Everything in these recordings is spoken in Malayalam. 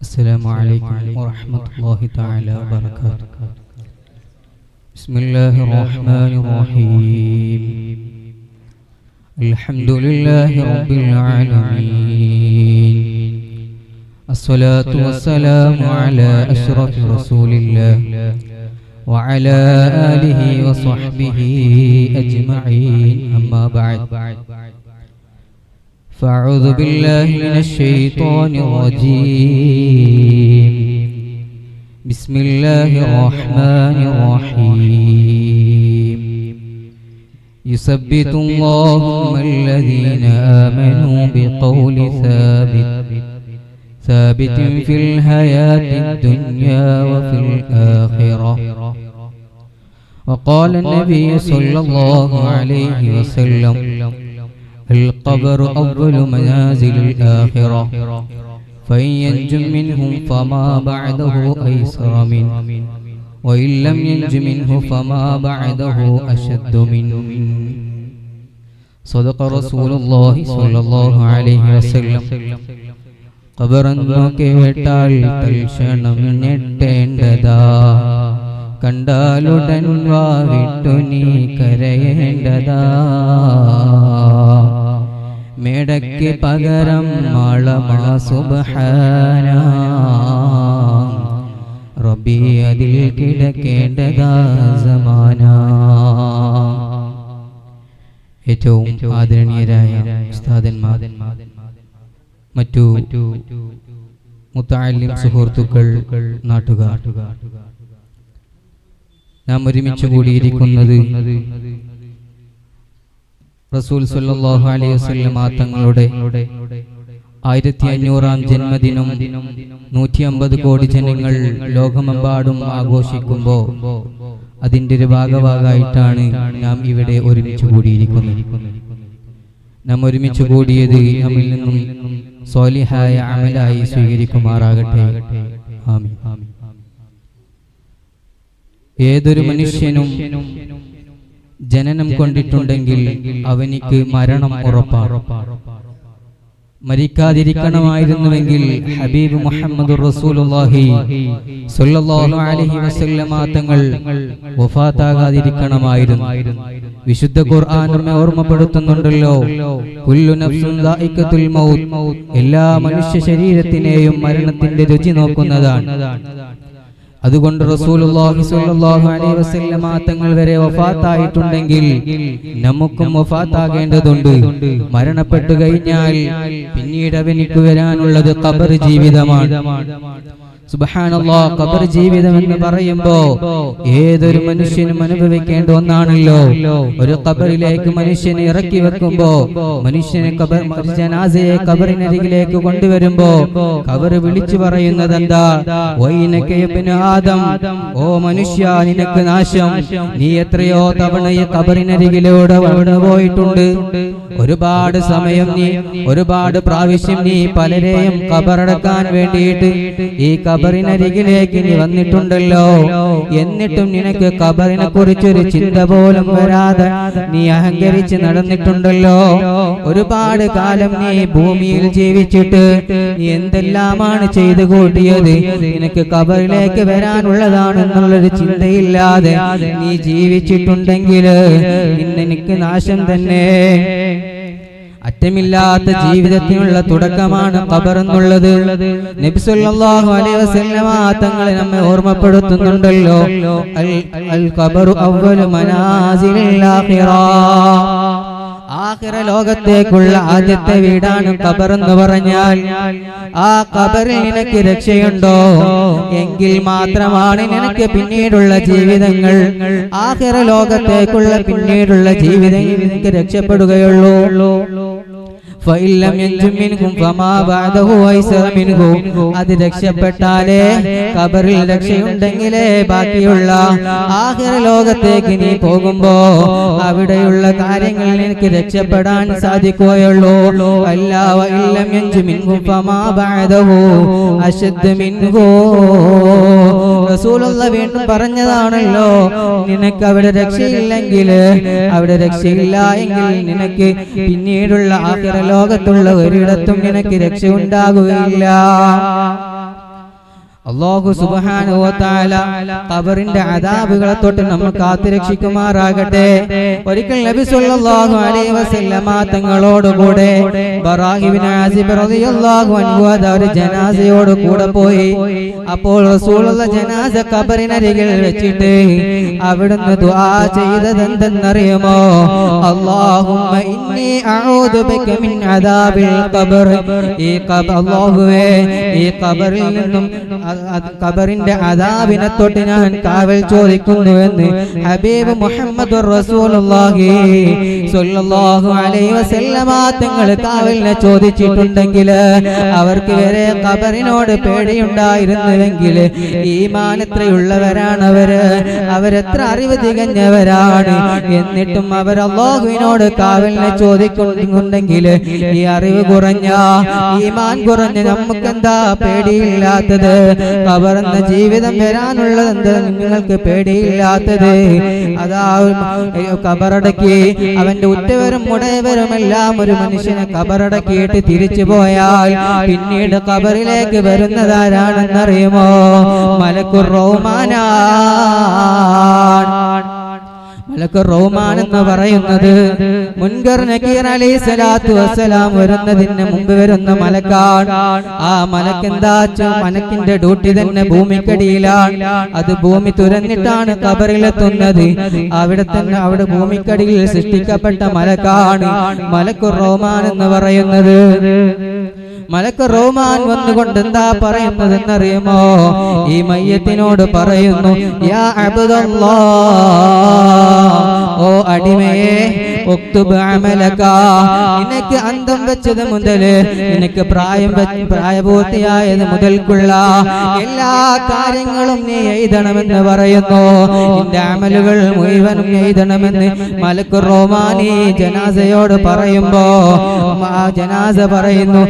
السلام عليكم ورحمة الله تعالى وبركاته. بسم الله الرحمن الرحيم. الحمد لله رب العالمين. الصلاة والسلام على أشرف رسول الله وعلى آله وصحبه أجمعين. أما بعد. فأعوذ بالله من الشيطان الرجيم. بسم الله الرحمن الرحيم. يثبت اللهم الذين آمنوا بقول ثابت. ثابت. في الحياة الدنيا وفي الآخرة. وقال النبي صلى الله عليه وسلم القبر أول منازل الآخرة فإن ينج منهم فما بعده أيسر منه وإن لم ينج منه فما بعده أشد منه صدق رسول الله صلى الله عليه وسلم ഖബറെന്നു കേട്ടാൽ തൽക്ഷണം ഞെട്ടേണ്ടതാ കണ്ടാലുടൻ വാവിട്ടു നീ കരയേണ്ടതാ. മേടയ്ക്ക് പകരം മാളമള സുബഹാന. റബി അതിൽ കിടക്കേണ്ടതാ സമാന. ഏറ്റവും ആദരണീയരായ ഉസ്താദന്മാർ മറ്റു മുത്താലിം സുഹൃത്തുക്കൾ നാട്ടുകാർ. നാം ഒരുമിച്ച് കൂടിയിരിക്കുന്നത് റസൂൽ സല്ലല്ലാഹു അലൈഹി വസല്ലം തങ്ങളുടെ ആയിരത്തി അഞ്ഞൂറാം ജന്മദിനം നൂറ്റി അമ്പത് കോടി ജനങ്ങൾ ലോകമെമ്പാടും ആഘോഷിക്കുമ്പോ അതിന്റെ ഒരു ഭാഗഭാഗമായിട്ടാണ് നാം ഇവിടെ ഒരുമിച്ച് കൂടിയിരിക്കുന്നത്. നാം ഒരുമിച്ച് കൂടിയത് നമ്മിൽ നിന്നും സ്വാലിഹായ അമലായി സ്വീകരിക്കുമാറാകട്ടെ. ആമീൻ. ഏതൊരു മനുഷ്യനും ജനനം കൊണ്ടിട്ടുണ്ടെങ്കിൽ അവനിക്ക് മരണം ഉറപ്പാണ്. മരിക്കാതിരിക്കണമായിരുന്നുവെങ്കിൽ ഹബീബ് മുഹമ്മദ് റസൂലുള്ളാഹി സ്വല്ലല്ലാഹു അലൈഹി വസല്ലമ തങ്ങൾ വഫാത്താകാതിരിക്കണമായിരുന്നു. വിശുദ്ധ ഖുർആൻ നമ്മെ ഓർമ്മപ്പെടുത്തുന്നുണ്ടല്ലോ. കുല്ലു നഫ്സുൻ ദായിഖത്തുൽ മൗത്ത്. എല്ലാ മനുഷ്യ ശരീരത്തിനെയും മരണത്തിന്റെ രുചി നോക്കുന്നതാണ്. അതുകൊണ്ട് റസൂലുള്ളാഹി സ്വല്ലല്ലാഹു അലൈഹി വസല്ലമ തങ്ങൾ വരെ വഫാത്തായിട്ടുണ്ടെങ്കിൽ നമുക്കും വഫാത്താകേണ്ടതുണ്ട്. മരണപ്പെട്ടു കഴിഞ്ഞാൽ പിന്നീട് അവനിക്ക് വരാനുള്ളത് ഖബർ ജീവിതമാണ്. സുബഹാനല്ലാ ഖബർ ജീവിതം എന്ന് പറയുമ്പോ ഏതൊരു മനുഷ്യനും അനുഭവിക്കേണ്ട ഒന്നാണല്ലോ. ഒരു ഖബറിലേക്ക് മനുഷ്യനെ ഇറക്കി വെക്കുമ്പോ മനുഷ്യനെ ഖബർ ജനാസയെ ഖബറിനരികിലേക്ക് കൊണ്ടുവരുമ്പോ ഖബർ വിളിച്ചു പറയുന്നത് എന്താ ആദം ഓ മനുഷ്യ നിനക്ക് നാശം. നീ എത്രയോ തവണ ഈ ഖബറിനരികിലൂടെ അവിടെ പോയിട്ടുണ്ട്. ഒരുപാട് സമയം നീ ഒരുപാട് പ്രാവശ്യം നീ പലരെയും ഖബറടക്കാൻ വേണ്ടിയിട്ട് ഈ ഖബറിനരികിലേക്ക് നീ വന്നിട്ടുണ്ടല്ലോ. എന്നിട്ടും നിനക്ക് കബറിനെ കുറിച്ചൊരു ചിന്ത പോലും വരാതെ നീ അഹങ്കരിച്ച് നടന്നിട്ടുണ്ടല്ലോ. ഒരുപാട് കാലം നീ ഭൂമിയിൽ ജീവിച്ചിട്ട് നീ എന്തെല്ലാമാണ് ചെയ്തു കൂട്ടിയത്? നിനക്ക് കബറിലേക്ക് വരാനുള്ളതാണെന്നുള്ളൊരു ചിന്തയില്ലാതെ നീ ജീവിച്ചിട്ടുണ്ടെങ്കിൽ നിന്നെനിക്ക് നാശം തന്നെ. അറ്റമില്ലാത്ത ജീവിതത്തിനുള്ള തുടക്കമാണ് കബറെന്നുള്ളത് നബിസുല്ലാഹു അലൈഹി വസല്ലമ തങ്ങളെ നമ്മെ ഓർമ്മപ്പെടുത്തുന്നുണ്ടല്ലോ. അൽ കബറു അവ്വലു മനാസിലിൽ ആഖിറ ആഖിറ ലോകത്തേക്കുള്ള ആദ്യത്തെ വീടാണ് ഖബർ എന്ന് പറഞ്ഞാൽ. ആ ഖബറിൽ നിനക്ക് രക്ഷയുണ്ടോ? എങ്കിൽ മാത്രമാണ് നിനക്ക് പിന്നീടുള്ള ജീവിതങ്ങൾ. ആഖിറ ലോകത്തേക്കുള്ള പിന്നീടുള്ള ജീവിതം നിനക്ക് രക്ഷപ്പെടുകയുള്ളൂ. അത് രക്ഷപ്പെട്ടാലേ കബറിൽ രക്ഷയുണ്ടെങ്കിലേ ബാക്കിയുള്ള ആഖിറ ലോകത്തേക്ക് നീ പോകുമ്പോ അവിടെയുള്ള കാര്യങ്ങൾ നിനക്ക് രക്ഷപ്പെടാൻ സാധിക്കുകയുള്ളൂ. അല്ല വഇല്ലം അശുദ്ധ മിൻഹും. റസൂലുള്ള വീണ്ടും പറഞ്ഞതാണല്ലോ നിനക്ക് അവിടെ രക്ഷയില്ലെങ്കിൽ അവിടെ രക്ഷയില്ല എങ്കിൽ നിനക്ക് പിന്നീടുള്ള ആഖിറ ലോകത്തുള്ള ഒരിടത്തും നിനക്ക് രക്ഷ ഉണ്ടാകുകയില്ല അള്ളാഹു സുബാനുവത്താല ഖബറിന്റെ അതാബുകളെ തൊട്ട് നമ്മൾ കാത്തുരക്ഷിക്കുമാറാകട്ടെ. ഒരിക്കൽ നബി സല്ലല്ലാഹു അലൈഹി വസല്ലമ തങ്ങളോടുകൂടെ ബറാഹിബിൻ ആസിബ് റളിയല്ലാഹു അൻഹു ഒരു ജനാസയോട് കൂടെ പോയി. അപ്പോൾ റസൂലുള്ള ജനാസ ഖബറിനരികിൽ വെച്ചിട്ട് അവിടുന്ന് ദുആ ചെയ്തത് എന്തെന്നറിയുമോ അല്ലാഹുമ്മ ഇന്നി അഊദു ബിക മിൻ അദാബിൽ ഖബർ. ഈ ഖബർ അല്ലാഹുവേ ഈ ഖബറിൽ നിന്നും ഖബറിന്റെ അതാവിനെ തൊട്ട് ഞാൻ കാവൽ ചോദിക്കുന്നു എന്ന് ഹബീബ് മുഹമ്മദ് തങ്ങൾ കാവലിനെ ചോദിച്ചിട്ടുണ്ടെങ്കിൽ അവർക്ക് വരെ കബറിനോട് പേടിയുണ്ടായിരുന്നുവെങ്കിൽ ഈമാൻ എത്രയുള്ളവരാണ് അവർ? അവരെത്ര അറിവ് തികഞ്ഞവരാണ്? എന്നിട്ടും അവർ അള്ളാഹുവിനോട് കാവലിനെ ചോദിക്കുന്നുണ്ടെങ്കിൽ ഈ അറിവ് കുറഞ്ഞ ഈമാൻ കുറഞ്ഞ നമുക്കെന്താ പേടിയില്ലാത്തത്? കബറന്ന ജീവിതം വരാനുള്ളത് എന്താ നിങ്ങൾക്ക് പേടിയില്ലാത്തത്? അതാ കബറടക്കി. അവന്റെ ഉറ്റവരും ഉടയവരും എല്ലാം ഒരു മനുഷ്യനെ കബറടക്കിയിട്ട് തിരിച്ചു പോയാൽ പിന്നീട് കബറിലേക്ക് വരുന്നതാരാണെന്നറിയുമോ? മലക്കുർ റഹ്മാനാണ് മലക്ക് റോമാണെന്ന് പറയുന്നത് മുൻകർ നക്കീർ അലൈഹി സ്വലാത്തു വസ്സലാം വരുന്നതിന് മുമ്പ് വരുന്ന മലക്കാണ്. ആ മലക്ക് എന്താ മലക്കിന്റെ ഡ്യൂട്ടി തന്നെ ഭൂമിക്കടിയിലാണ്. അത് ഭൂമി തുരന്നിട്ടാണ് കബറിലെത്തുന്നത് അവിടെ തന്നെ അവിടെ ഭൂമിക്കടിയിൽ സൃഷ്ടിക്കപ്പെട്ട മലക്കാണ്. മലക്കു റോമാൻ എന്ന് പറയുന്നത്. മലക്ക് റോമാൻ വന്നുകൊണ്ട് എന്താ പറയുന്നത് എന്നറിയുമോ ഈ മയ്യത്തിനോട് പറയുന്നു യാ അബ്ദുല്ലാ. ഓ അടിമയെ നിനക്ക് അന്തം വെച്ചത് മുതൽ നിനക്ക് പ്രായം പ്രായപൂർത്തിയായത് മുതൽക്കുള്ള എല്ലാ കാര്യങ്ങളും നീ എഴുതണമെന്ന് പറയുന്നു. നിന്റെ അമലുകൾ മുഴുവനും എഴുതണമെന്ന് മലക്ക് റോമാനി ജനാസയോട് പറയുമ്പോ ആ ജനാസ പറയുന്നു.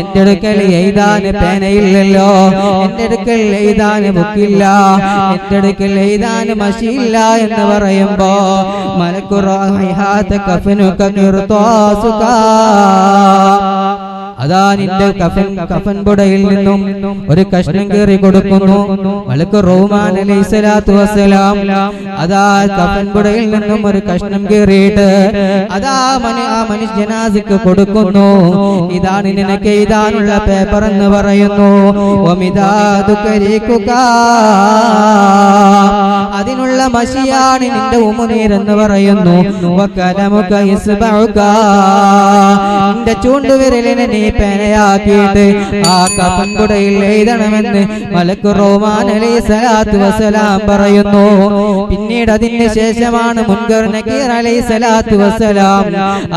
എന്റെ അടുക്കൽ എഴുതാൻ പേനയില്ലല്ലോ. എന്റെ അടുക്കൽ എഴുതാൻ ബുക്കില്ല. എന്റെ അടുക്കൽ എഴുതാൻ മഷിയില്ല എന്ന് പറയുമ്പോ മലക്കുറാത്ത കഫനുക ഖിർത്താസുക അതാ നിന്റെ കഫൻ കഫൻ പുടയിൽ നിന്നും ഒരു കഷ്ണം കീറി കൊടുക്കുന്നു. മലക്ക് റഹ്മാൻ അലൈഹി സ്വലാത്തു വസ്സലാം. അതാ കഫൻ പുടയിൽ നിന്നും ഒരു കഷ്ണം കീറിയിട്ട് അതാ മനു ആ മനുഷ്യനാസിക്ക് കൊടുക്കുന്നു. ഇതാണ് നിനക്ക് എഴുതാനുള്ള പേപ്പർ എന്ന് പറയുന്നു. അതിനുള്ള മഷിയാണ് നിന്റെ ഉമുനീരെന്ന് പറയുന്നു. നിന്റെ ചൂണ്ടുവിരലിനെ നീ പേനയാക്കിയിട്ട് ആ കപ്പൻകുടയിൽ എഴുതണമെന്ന് മലക്ക് റോമാൻ അലൈഹി സ്വലാത്തു വസ്സലാം പറയുന്നു. പിന്നീട് അതിന് ശേഷമാണ് മുൻകർ നക്കീർ അലൈഹി സ്വലാത്തു വസ്സലാം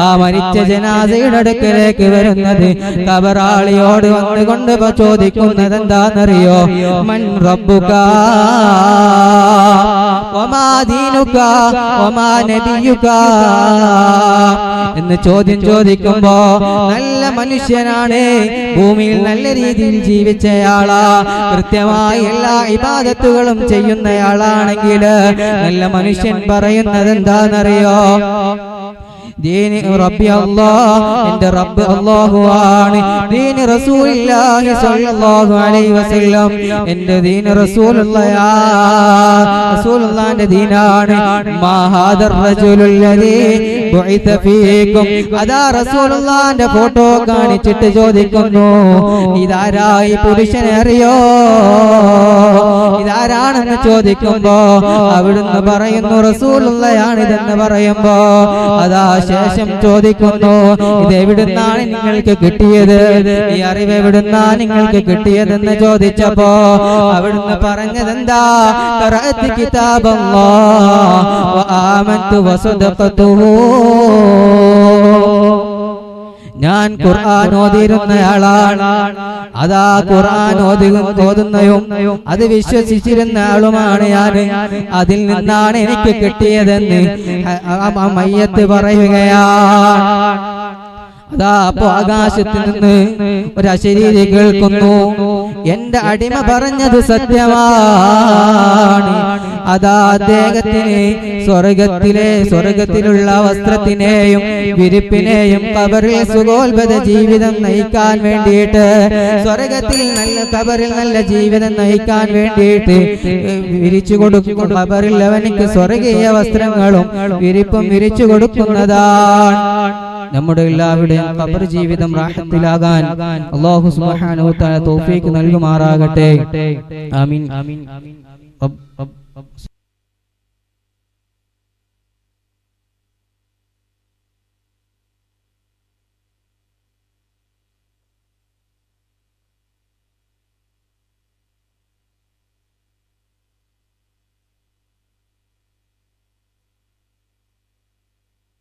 ആ മരിച്ച ജനാസയുടെ അടുക്കലേക്ക് വരുന്നത്. കബറാളിയോട് വന്നുകൊണ്ട് ചോദിക്കുന്നത് എന്താണെന്നറിയോ മൻ റബ്ബുക. എന്ന് ചോദ്യം ചോദിക്കുമ്പോ നല്ല മനുഷ്യനാണ്. ഭൂമിയിൽ നല്ല രീതിയിൽ ജീവിച്ചയാളാ. കൃത്യമായി എല്ലാ ഇബാദത്തുകളും ചെയ്യുന്നയാളാണെങ്കിൽ നല്ല മനുഷ്യൻ പറയുന്നത് എന്താണെന്നറിയോ ദീനി റബ്ബി അല്ലാഹ് എന്റെ റബ്ബ് അല്ലാഹു ആണ് ദീനി റസൂലുള്ളാഹി സ്വല്ലല്ലാഹു അലൈഹി വസല്ലം. എന്റെ ദീനി റസൂലുള്ളാഹി. റസൂലുള്ളാഹിന്റെ ദീനാണ്. മാ ഹാദർ റജുലുല്ലദീ. അതാ റസൂലുള്ളാന്റെ ഫോട്ടോ കാണിച്ചിട്ട് ചോദിക്കുന്നു. ഇതാരായി പുരുഷനെ അറിയോ? ഇതാരാണെന്ന് ചോദിക്കുമ്പോ അവിടുന്ന് പറയുന്നു റസൂലുള്ളയാണിതെന്ന് പറയുമ്പോ അതാ ശേഷം ചോദിക്കുന്നു ഇത് എവിടുന്നാണ് നിങ്ങൾക്ക് കിട്ടിയത്? ഈ അറിവ് എവിടുന്നാ നിങ്ങൾക്ക് കിട്ടിയതെന്ന് ചോദിച്ചപ്പോ അവിടുന്ന് പറഞ്ഞതെന്താ? കിതാബ് വആമൻതു വസദഖതുഹു ഞാൻ ഖുർആൻ ഓതിയിരുന്നയാളാണ് അതാ ഖുർആൻ ഓതി ഓതുന്നയും അത് വിശ്വസിച്ചിരുന്ന ആളുമാണ് ഞാൻ അതിൽ നിന്നാണ് എനിക്ക് കിട്ടിയതെന്ന് മയ്യത്ത് പറയുകയാണ് അതാ അപ്പോ ആകാശത്ത് നിന്ന് ഒരു അശരീരി കേൾക്കുന്നു. എന്റെ അടിമ പറഞ്ഞത് സത്യമാണ്. അതാ അദ്ദേഹത്തിന് സ്വർഗത്തിലെ സ്വർഗത്തിലുള്ള വസ്ത്രത്തിനെയും വിരിപ്പിനെയും കബറിൽ സുഖോത്ഭത ജീവിതം നയിക്കാൻ വേണ്ടിയിട്ട് സ്വർഗത്തിൽ നല്ല കബറിൽ നല്ല ജീവിതം നയിക്കാൻ വേണ്ടിയിട്ട് വിരിച്ചു കൊടുക്കും. കബറിൽ അവനിക്ക് സ്വർഗീയ വസ്ത്രങ്ങളും വിരിപ്പും വിരിച്ചു കൊടുക്കുന്നതാണ്. നമ്മുടെ എല്ലാവരുടെയും ഖബർ ജീവിതം റാഹത്തിലാകാൻ അള്ളാഹു സുബ്ഹാനഹു തആല തൗഫീഖ് നൽകുമാറാകട്ടെ. ആമീൻ. ആമീൻ.